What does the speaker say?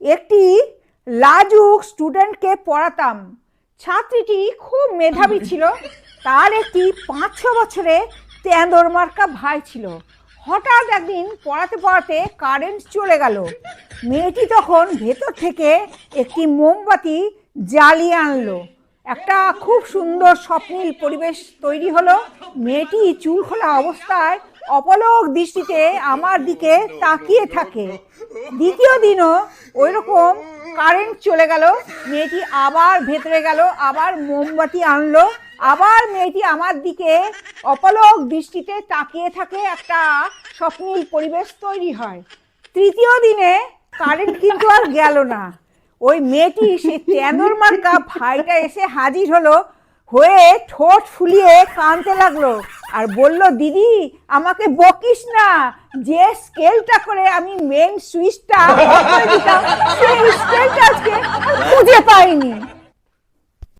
একটি লাজুক স্টুডেন্টকে পড়াতাম। ছাত্রীটি খুব মেধাবী ছিল। তার একটি পাঁচ ছ বছরে তেঁদর মার্কা ভাই ছিল। হঠাৎ একদিন পড়াতে পড়াতে কারেন্ট চলে গেল। মেয়েটি তখন ভেতর থেকে একটি মোমবাতি জ্বালিয়ে আনলো। একটা খুব সুন্দর স্বপ্নীল পরিবেশ তৈরি হলো। মেয়েটি চুল খোলা অবস্থায় অপলক দৃষ্টিতে আমার দিকে তাকিয়ে থাকে। দ্বিতীয় দিনও ওই রকম কারেন্ট চলে গেল, মেয়েটি আবার ভেতরে গেল, আবার মোমবাতি আনলো, আবার মেয়েটি আমার দিকে অপলক দৃষ্টিতে তাকিয়ে থাকে, একটা স্বপ্নীল পরিবেশ তৈরি হয়। তৃতীয় দিনে কারেন্ট কিন্তু আর গেল না। ওই মেয়েটি সে তেঁদর মার্কা ভাইটা এসে হাজির হলো, হয়ে ঠোঁট ফুলিয়ে কাঁদতে লাগল। আর বলল, দিদি, আমাকে বকিস না। যে স্কেলটা করে আমি মেন সুইচটা সেই স্কেলটা আজকে খুঁজে পাইনি।